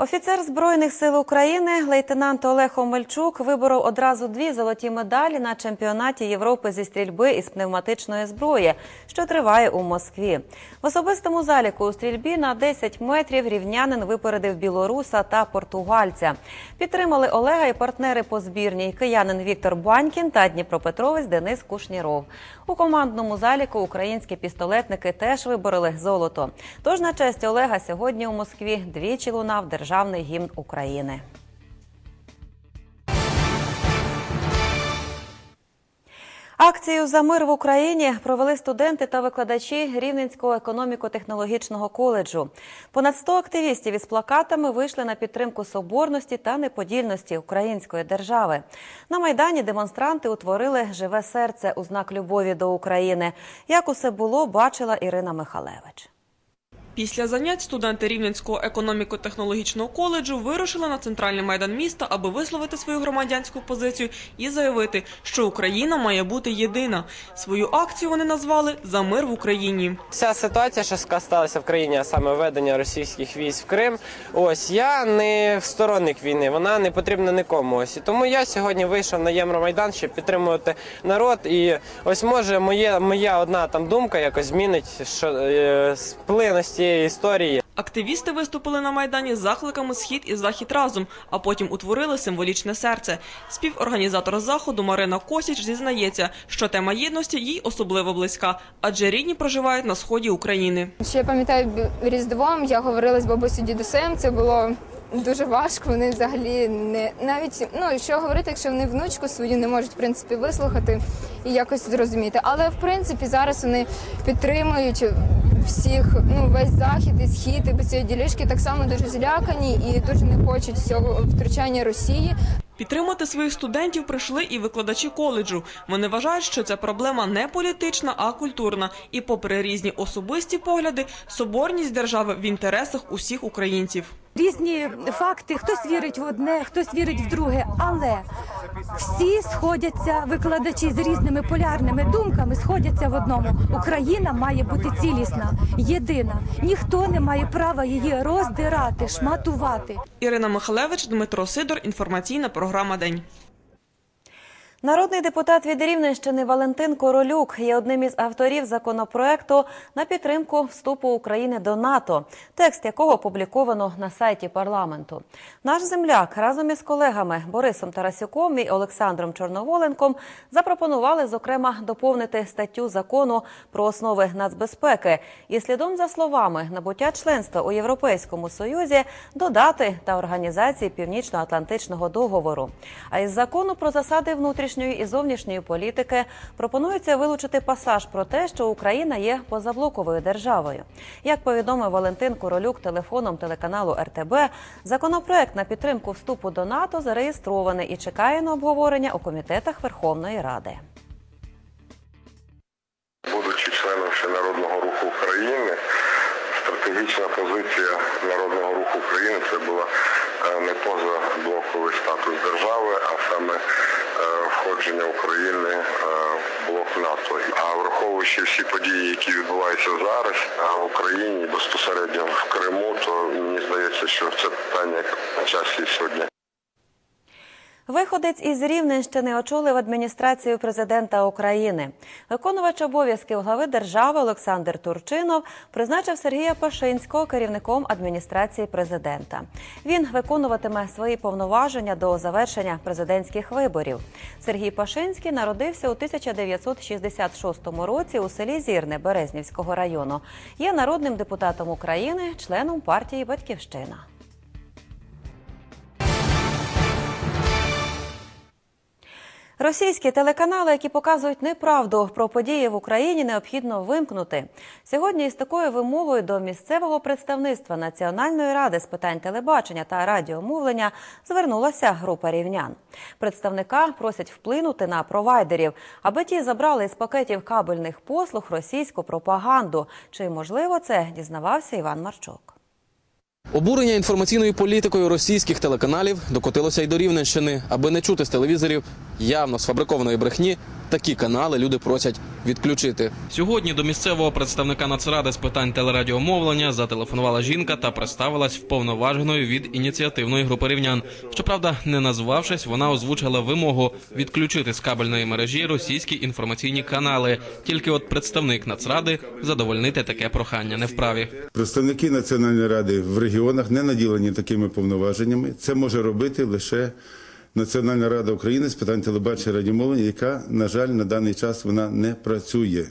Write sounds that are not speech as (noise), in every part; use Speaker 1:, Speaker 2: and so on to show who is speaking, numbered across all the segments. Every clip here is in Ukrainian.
Speaker 1: Офіцер Збройних сил України, лейтенант Олег Омельчук, виборов одразу дві золоті медалі на чемпіонаті Європи зі стрільби із пневматичної зброї, що триває у Москві. В особистому заліку у стрільбі на 10 метрів рівнянин випередив білоруса та португальця. Підтримали Олега і партнери по збірній киянин Віктор Банькін та Дніпропетровець Денис Кушніров. У командному заліку українські пістолетники теж вибороли золото. Тож на честь Олега сьогодні у Москві двічі лунав державний гімн України. Акцію за мир в Україні провели студенти та викладачі Рівненського економіко-технологічного коледжу. Понад 100 активістів із плакатами вийшли на підтримку соборності та неподільності української держави. На майдані демонстранти утворили живе серце у знак любові до України. Як усе було, бачила Ірина Михалевич.
Speaker 2: Після занять студенти Рівненського економіко-технологічного коледжу вирушили на центральний майдан міста, аби висловити свою громадянську позицію і заявити, що Україна має бути єдина. Свою акцію вони назвали за мир в Україні.
Speaker 3: Вся ситуація, що сталася в країні, а саме введення російських військ в Крим. Ось я не сторонник війни, вона не потрібна нікому. Ось тому я сьогодні вийшов на Євромайдан, щоб підтримувати народ. І ось може моє моя одна там думка якось змінить що е, сплину з цієї історії.
Speaker 2: Активісти виступили на майдані з закликами Схід і Захід разом, а потім утворили символічне серце. Співорганізатор заходу Марина Косіч зізнається, що тема єдності їй особливо близька, адже рідні проживають на сході України.
Speaker 4: Ще я пам'ятаю Різдвом, я говорила з бабусею дідусем. Це було дуже важко. Вони взагалі не навіть ну що говорити, якщо вони внучку свою не можуть в принципі вислухати і якось зрозуміти. Але в принципі зараз вони підтримують всіх, ну весь захід і схід, і цієї ділішки так само дуже злякані і дуже не хочуть цього втручання Росії.
Speaker 2: Підтримати своїх студентів прийшли і викладачі коледжу. Вони вважають, що ця проблема не політична, а культурна. І, попри різні особисті погляди, соборність держави в інтересах усіх українців.
Speaker 5: Різні факти. Хтось вірить в одне, хтось вірить в друге, але всі сходяться, викладачі з різними полярними думками сходяться в одному. Україна має бути цілісна, єдина. Ніхто не має права її роздирати, шматувати.
Speaker 2: Ірина Михалевич, Дмитро Сидор. Інформаційна програма День.
Speaker 1: Народний депутат від Рівненщини Валентин Королюк є одним із авторів законопроекту на підтримку вступу України до НАТО, текст якого опубліковано на сайті парламенту. Наш земляк разом із колегами Борисом Тарасюком і Олександром Чорноволенком запропонували зокрема доповнити статтю закону про основи нацбезпеки і слідом за словами набуття членства у Європейському Союзі додати та організації Північно-Атлантичного договору. А із закону про засади внутрішньої і зовнішньої політики пропонується вилучити пасаж про те, що Україна є позаблоковою державою. Як повідомив Валентин Королюк телефоном телеканалу РТБ, законопроект на підтримку вступу до НАТО зареєстрований і чекає на обговорення у комітетах Верховної Ради.
Speaker 6: Будучи членом Всенародного руху України, стратегічна позиція Народного руху України це була е, не позаблоковий статус держави, а саме входження України е, в блок НАТО. А враховуючи всі події, які відбуваються зараз в Україні безпосередньо в Криму, то мені здається, що це питання на часі сьогодні.
Speaker 1: Виходець із Рівненщини очолив адміністрацію президента України. Виконувач обов'язків глави держави Олександр Турчинов призначив Сергія Пашинського керівником адміністрації президента. Він виконуватиме свої повноваження до завершення президентських виборів. Сергій Пашинський народився у 1966 році у селі Зірне Березнівського району. Є народним депутатом України, членом партії Батьківщина. Російські телеканали, які показують неправду про події в Україні, необхідно вимкнути. Сьогодні із такою вимогою до місцевого представництва Національної ради з питань телебачення та радіомовлення звернулася група рівнян. Представника просять вплинути на провайдерів, аби ті забрали із пакетів кабельних послуг російську пропаганду. Чи можливо це дізнавався Іван Марчук?
Speaker 7: Обурення інформаційною політикою російських телеканалів докотилося й до Рівненщини, аби не чути з телевізорів явно сфабрикованої брехні. такі канали люди просять відключити. Сьогодні до місцевого представника Нацради з питань телерадіомовлення зателефонувала жінка та представилась вповноваженою від ініціативної групи рівнян. Щоправда, не назвавшись, вона озвучила вимогу відключити з кабельної мережі російські інформаційні канали. Тільки от представник Нацради задовольнити таке прохання не вправі.
Speaker 8: Представники Національної ради в регіонах не наділені такими повноваженнями. Це може робити лише Національна рада України з питань телебачення радіомовлення, яка, на жаль, на даний час вона не працює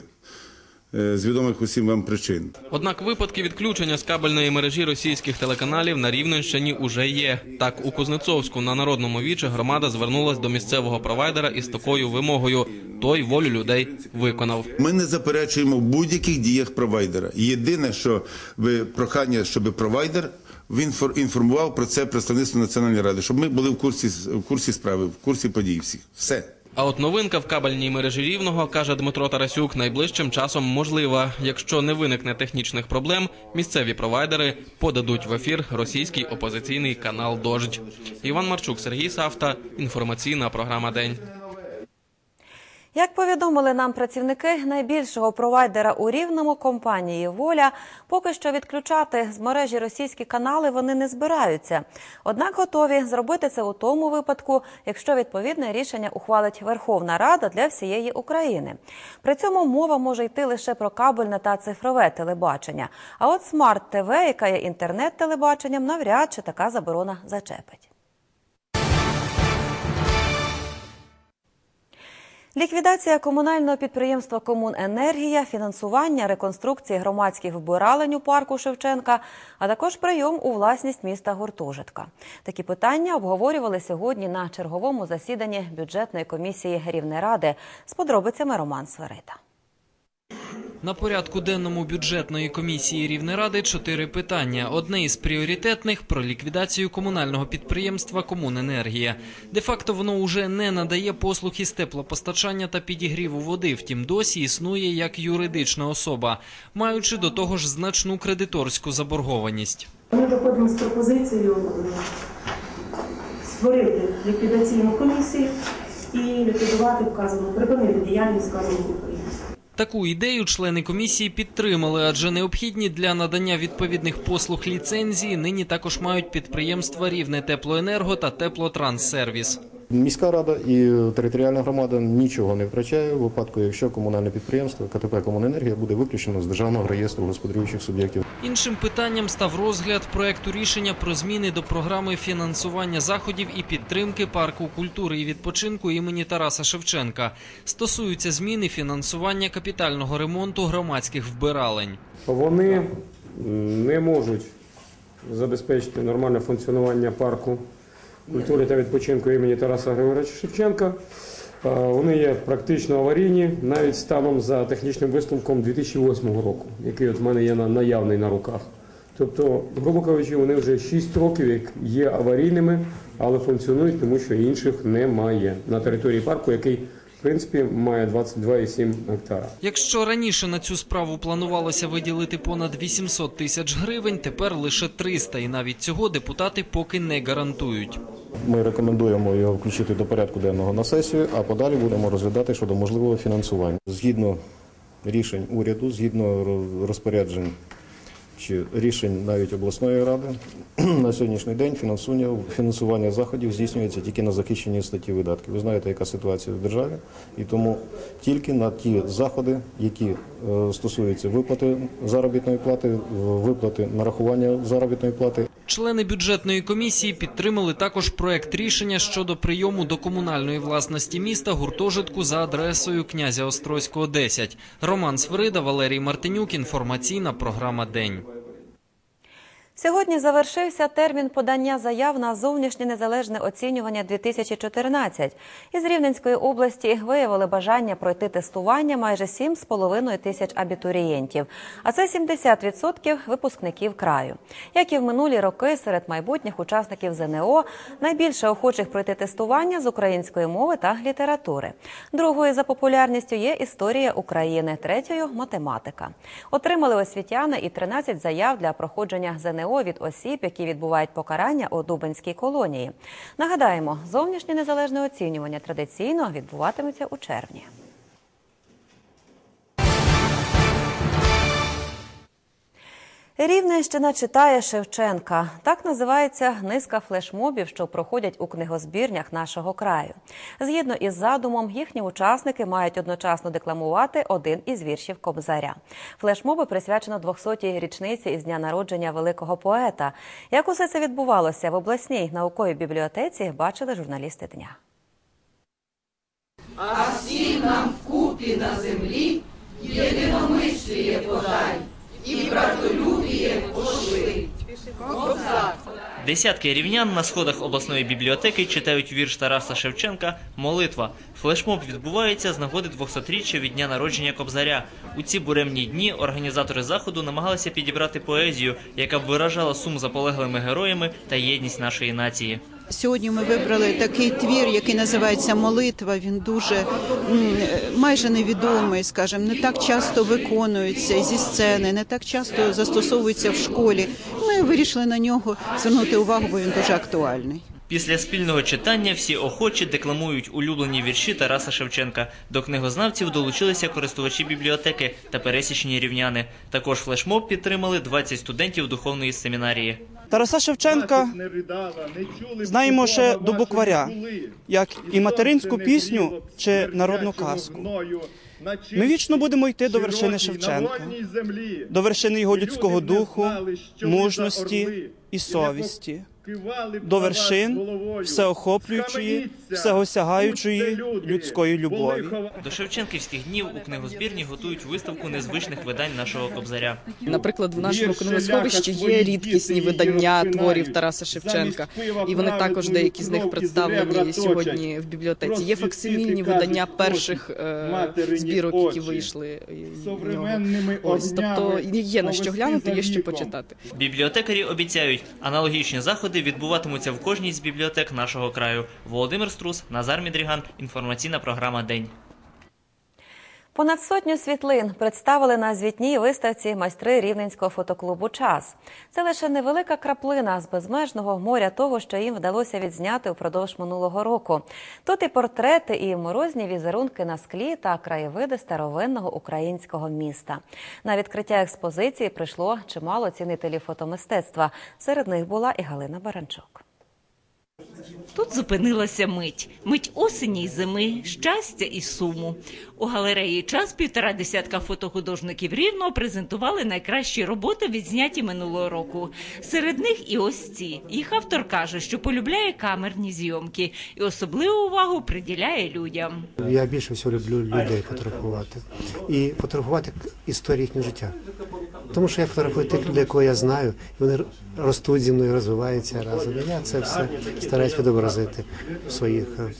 Speaker 8: з відомих усім вам причин.
Speaker 7: Однак випадки відключення з кабельної мережі російських телеканалів на Рівненщині уже є. Так, у Кузнецовську на народному вічі громада звернулась до місцевого провайдера із такою вимогою. Той волю людей виконав.
Speaker 8: Ми не заперечуємо в будь-яких діях провайдера. Єдине, що ви прохання, щоб провайдер він фор- інформував про це представництво Національної ради, щоб ми були в курсі в курсі справи, в курсі подій всіх. Все.
Speaker 7: А от новинка в кабельній мережі рівного каже Дмитро Тарасюк, найближчим часом можлива. Якщо не виникне технічних проблем, місцеві провайдери подадуть в ефір російський опозиційний канал Дождь. Іван Марчук, Сергій Савта. Інформаційна програма День.
Speaker 1: Як повідомили нам працівники найбільшого провайдера у рівному компанії Воля, поки що відключати з мережі російські канали вони не збираються. Однак готові зробити це у тому випадку, якщо відповідне рішення ухвалить Верховна Рада для всієї України. При цьому мова може йти лише про кабельне та цифрове телебачення. А от смарт ТВ, яка є інтернет-телебаченням, навряд чи така заборона зачепить. Ліквідація комунального підприємства Комуненергія, фінансування, реконструкції громадських вбиралень у парку Шевченка, а також прийом у власність міста гуртожитка. Такі питання обговорювали сьогодні на черговому засіданні бюджетної комісії Рівнеради. З подробицями Роман Сверита.
Speaker 9: На порядку денному бюджетної комісії Рівнеради чотири питання. Одне із пріоритетних про ліквідацію комунального підприємства Комуненергія. Де-факто воно уже не надає послуг із теплопостачання та підігріву води. Втім, досі існує як юридична особа, маючи до того ж значну кредиторську заборгованість.
Speaker 10: Ми виходимо з пропозицією е, створити ліквідаційну комісію і ліквідувати вказану, припинити діяльність вказаного підприємства.
Speaker 9: Таку ідею члени комісії підтримали, адже необхідні для надання відповідних послуг ліцензії нині також мають підприємства Рівне Теплоенерго та Теплотранссервіс.
Speaker 11: Міська рада і територіальна громада нічого не втрачає у випадку, якщо комунальне підприємство КТП Комуненергія буде виключено з державного реєстру господарюючих суб'єктів.
Speaker 9: Іншим питанням став розгляд проекту рішення про зміни до програми фінансування заходів і підтримки парку культури і відпочинку імені Тараса Шевченка. Стосуються зміни фінансування капітального ремонту громадських вбиралень.
Speaker 12: Вони не можуть забезпечити нормальне функціонування парку культури та відпочинку імені Тараса Григоровича Шевченка. Вони є практично аварійні, навіть станом за технічним висновком 2008 року, який от в мене є на- наявний на руках. Тобто, грубо кажучи, вони вже 6 років як є аварійними, але функціонують, тому що інших немає на території парку, який в принципі має 22,7 гектара.
Speaker 9: Якщо раніше на цю справу планувалося виділити понад 800 тисяч гривень, тепер лише 300, і навіть цього депутати поки не гарантують.
Speaker 11: Ми рекомендуємо його включити до порядку денного на сесію, а подалі будемо розглядати щодо можливого фінансування. Згідно рішень уряду, згідно розпоряджень чи рішень навіть обласної ради, (clears throat) на сьогоднішній день фінансування, фінансування заходів здійснюється тільки на захищені статті видатків. Ви знаєте, яка ситуація в державі, і тому тільки на ті заходи, які е, стосуються виплати заробітної плати, виплати нарахування заробітної плати
Speaker 9: Члени бюджетної комісії підтримали також проект рішення щодо прийому до комунальної власності міста гуртожитку за адресою князя Острозького 10. Роман Свирида, Валерій Мартинюк. Інформаційна програма День.
Speaker 1: Сьогодні завершився термін подання заяв на зовнішнє незалежне оцінювання 2014. Із Рівненської області виявили бажання пройти тестування майже 7,5 тисяч абітурієнтів, а це 70% випускників краю. Як і в минулі роки, серед майбутніх учасників ЗНО найбільше охочих пройти тестування з української мови та літератури. Другою за популярністю є історія України, третьою математика. Отримали освітяни і 13 заяв для проходження ЗНО від осіб, які відбувають покарання у Дубинській колонії. Нагадаємо, зовнішнє незалежне оцінювання традиційно відбуватиметься у червні. Рівненщина читає Шевченка. Так називається низка флешмобів, що проходять у книгозбірнях нашого краю. Згідно із задумом, їхні учасники мають одночасно декламувати один із віршів Кобзаря. Флешмоби присвячено 200-й річниці із дня народження великого поета. Як усе це відбувалося в обласній науковій бібліотеці, бачили журналісти дня.
Speaker 13: Десятки рівнян на сходах обласної бібліотеки читають вірш Тараса Шевченка Молитва. Флешмоб відбувається з нагоди 200-річчя від дня народження Кобзаря. У ці буремні дні організатори заходу намагалися підібрати поезію, яка б виражала сум за полеглими героями та єдність нашої нації.
Speaker 14: Сьогодні ми вибрали такий твір, який називається Молитва. Він дуже майже невідомий, скажімо, не так часто виконується зі сцени, не так часто застосовується в школі. Ми вирішили на нього звернути увагу, бо він дуже актуальний.
Speaker 13: Після спільного читання всі охочі декламують улюблені вірші Тараса Шевченка. До книгознавців долучилися користувачі бібліотеки та пересічні рівняни. Також флешмоб підтримали 20 студентів духовної семінарії.
Speaker 15: Тараса Шевченка знаємо ще до букваря, як і материнську пісню чи народну казку. Ми вічно будемо йти до вершини Шевченка, до вершини його людського духу, мужності і совісті, до вершин всеохоплюючої, всеосягаючої людської любові.
Speaker 13: До Шевченківських днів у книгозбірні готують виставку незвичних видань нашого кобзаря.
Speaker 16: Наприклад, в нашому книгосховищі є рідкісні видання творів Тараса Шевченка, і вони також деякі з них представлені сьогодні в бібліотеці. Є факсимільні видання перших е, збірок, які вийшли. Ось тобто є на що глянути, є що почитати.
Speaker 13: Бібліотекарі обіцяють, аналогічні заходи відбуватимуться в кожній з бібліотек нашого краю. Володимир Струс, Назар Мідріган. Інформаційна програма День.
Speaker 1: Понад сотню світлин представили на звітній виставці майстри рівненського фотоклубу Час. Це лише невелика краплина з безмежного моря того, що їм вдалося відзняти упродовж минулого року. Тут і портрети, і морозні візерунки на склі та краєвиди старовинного українського міста. На відкриття експозиції прийшло чимало цінителів фотомистецтва. Серед них була і Галина Баранчук.
Speaker 17: Тут зупинилася мить. Мить осені й зими, щастя і суму. У галереї час півтора десятка фотохудожників рівного презентували найкращі роботи, відзняті минулого року. Серед них і ось ці. Їх автор каже, що полюбляє камерні зйомки і особливу увагу приділяє людям.
Speaker 18: Я більше всього люблю людей фотографувати і фотографувати історію їхнього життя. Тому що я фотографую тих людей, кого я знаю, і вони ростуть зі мною, розвиваються разом. І я це все стараюсь відобразити в своїх, е,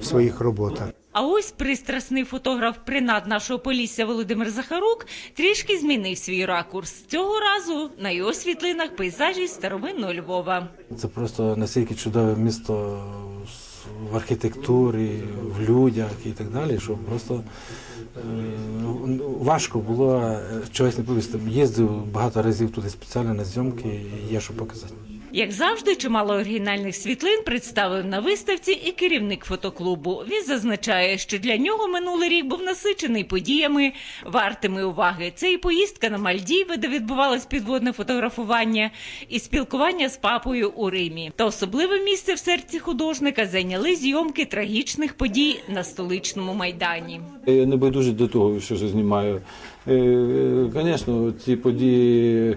Speaker 18: в своїх роботах.
Speaker 17: А ось пристрасний фотограф принад нашого полісся Володимир Захарук трішки змінив свій ракурс. Цього разу на його світлинах пейзажі старовинного Львова.
Speaker 19: Це просто настільки чудове місто в архітектурі, в людях і так далі, що просто важко було е, чогось не повісти. Їздив багато разів туди спеціально на зйомки, і є що показати.
Speaker 17: Як завжди, чимало оригінальних світлин представив на виставці і керівник фотоклубу. Він зазначає, що для нього минулий рік був насичений подіями, вартими уваги. Це і поїздка на Мальдіви, де відбувалось підводне фотографування, і спілкування з папою у Римі. Та особливе місце в серці художника зайняли зйомки трагічних подій на столичному майдані.
Speaker 19: Я не байдужий до того, що знімаю. Звісно, ці події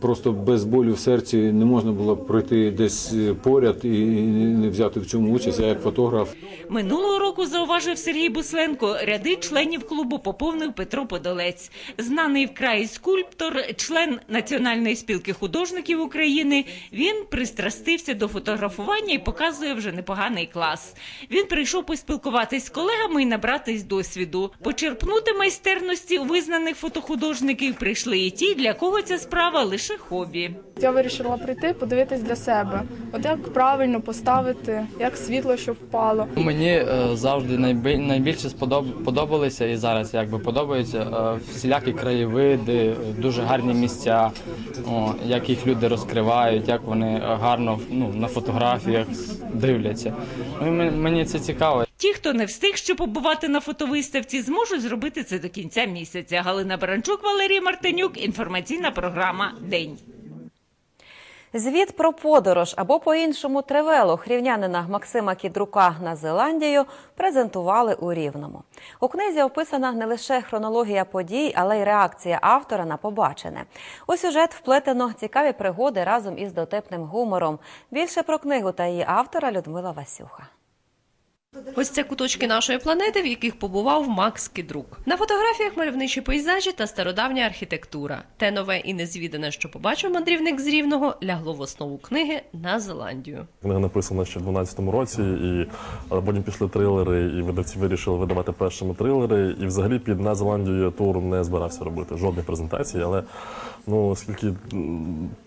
Speaker 19: просто без болю в серці не можна було пройти десь поряд і не взяти в чому участь. Я як фотограф.
Speaker 17: Минулого року зауважив Сергій Бусленко. Ряди членів клубу поповнив Петро Подолець, знаний вкрай скульптор, член Національної спілки художників України. Він пристрастився до фотографування і показує вже непоганий клас. Він прийшов поспілкуватись з колегами і набратись досвіду, почерпнути майстерності у визнаних фотохудожників. Прийшли і ті, для кого ця справа лише хобі.
Speaker 20: Я вирішила прийти, подивитись для себе. От як правильно поставити, як світло, щоб впало.
Speaker 21: Мені е, завжди найби- найбільше сподоб- подобалися і зараз якби подобаються е, всілякі краєвиди, дуже гарні місця, о, як їх люди розкривають, як вони гарно ну, на фотографіях дивляться. Ну, мені це цікаво.
Speaker 17: Ті, хто не встиг ще побувати на фотовиставці, зможуть зробити це до кінця місяця. Галина Баранчук, Валерій Мартинюк. Інформаційна програма День.
Speaker 1: Звіт про подорож або по-іншому тревелу хрівнянина Максима Кідрука на Зеландію презентували у Рівному. У книзі описана не лише хронологія подій, але й реакція автора на побачене. У сюжет вплетено цікаві пригоди разом із дотепним гумором. Більше про книгу та її автора Людмила Васюха.
Speaker 22: Ось це куточки нашої планети, в яких побував Макс Кідрук. На фотографіях мальовничі пейзажі та стародавня архітектура. Те нове і незвідане, що побачив мандрівник з Рівного, лягло в основу книги на Зеландію.
Speaker 23: Книга написана ще в 12-му році, і потім пішли трилери, і видавці вирішили видавати першими трилери. І взагалі під на Зеландію тур не збирався робити жодних презентацій. Але ну оскільки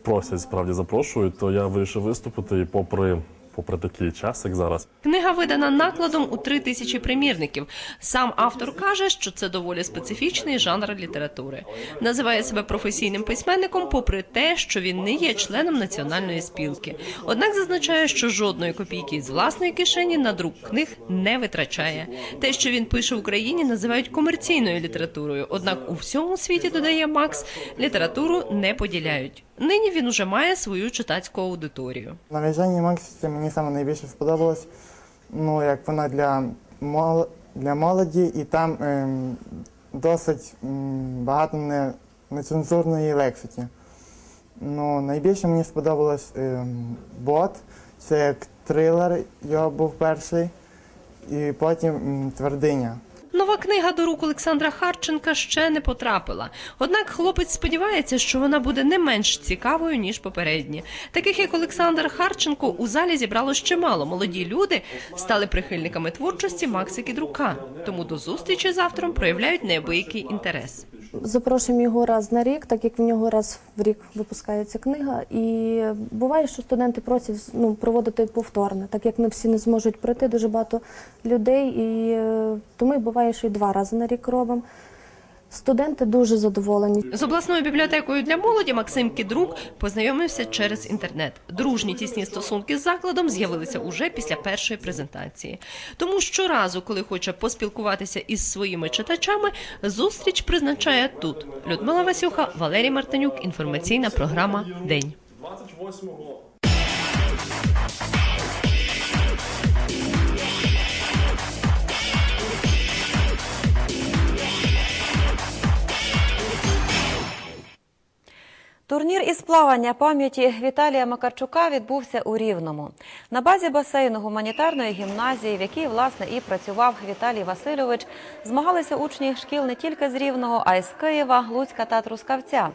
Speaker 23: просять справді запрошують, то я вирішив виступити і попри. Попри такий час, як зараз,
Speaker 22: Книга видана накладом у три тисячі примірників. Сам автор каже, що це доволі специфічний жанр літератури. Називає себе професійним письменником, попри те, що він не є членом національної спілки. Однак зазначає, що жодної копійки з власної кишені на друк книг не витрачає. Те, що він пише в Україні, називають комерційною літературою. Однак у всьому світі додає Макс, літературу не поділяють. Нині він уже має свою читацьку аудиторію.
Speaker 24: На в'язанні Максі мені саме найбільше сподобалось, ну як вона для мол... для молоді, і там ем, досить м, багато не... нецензурної лексики. Ну, найбільше мені сподобалось ем, бот, це як трилер, його був перший, і потім м, твердиня.
Speaker 22: Нова книга до рук Олександра Харченка ще не потрапила. Однак хлопець сподівається, що вона буде не менш цікавою ніж попередні. Таких як Олександр Харченко у залі зібралось чимало. Молоді люди стали прихильниками творчості Макса Кідрука. Тому до зустрічі з автором проявляють неабиякий інтерес.
Speaker 25: Запрошуємо його раз на рік, так як в нього раз в рік випускається книга. І буває, що студенти просять ну, проводити повторне, так як не всі не зможуть прийти, дуже багато людей, і е, тому і буває, що і два рази на рік робимо. Студенти дуже задоволені.
Speaker 22: З обласною бібліотекою для молоді Максим Кідрук познайомився через інтернет. Дружні тісні стосунки з закладом з'явилися уже після першої презентації. Тому щоразу, коли хоче поспілкуватися із своїми читачами, зустріч призначає тут. Людмила Васюха, Валерій Мартинюк. Інформаційна програма День.
Speaker 23: 28-го
Speaker 1: Турнір із плавання пам'яті Віталія Макарчука відбувся у Рівному. На базі басейну гуманітарної гімназії, в якій власне і працював Віталій Васильович, змагалися учні шкіл не тільки з Рівного, а й з Києва, Луцька та Трускавця.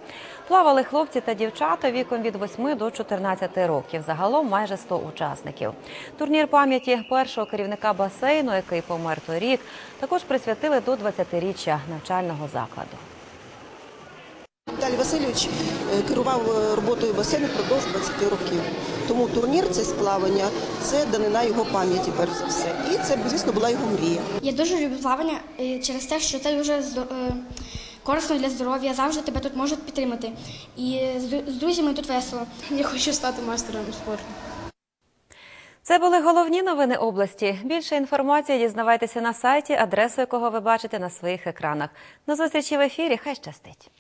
Speaker 1: Плавали хлопці та дівчата віком від 8 до 14 років. Загалом майже 100 учасників. Турнір пам'яті першого керівника басейну, який помер торік, також присвятили до 20-річчя навчального закладу.
Speaker 26: Віталій Васильович е, керував е, роботою басейну впродовж 20 років. Тому турнір це сплавання, це данина його пам'яті, перш за все. І це, звісно, була його мрія.
Speaker 27: Я дуже люблю плавання е, через те, що це дуже корисно для здоров'я. Завжди тебе тут можуть підтримати. І з друзями тут весело. Я хочу стати майстером спорту.
Speaker 1: Це були головні новини області. Більше інформації дізнавайтеся на сайті, адресу якого ви бачите на своїх екранах. До зустрічі в ефірі. Хай щастить.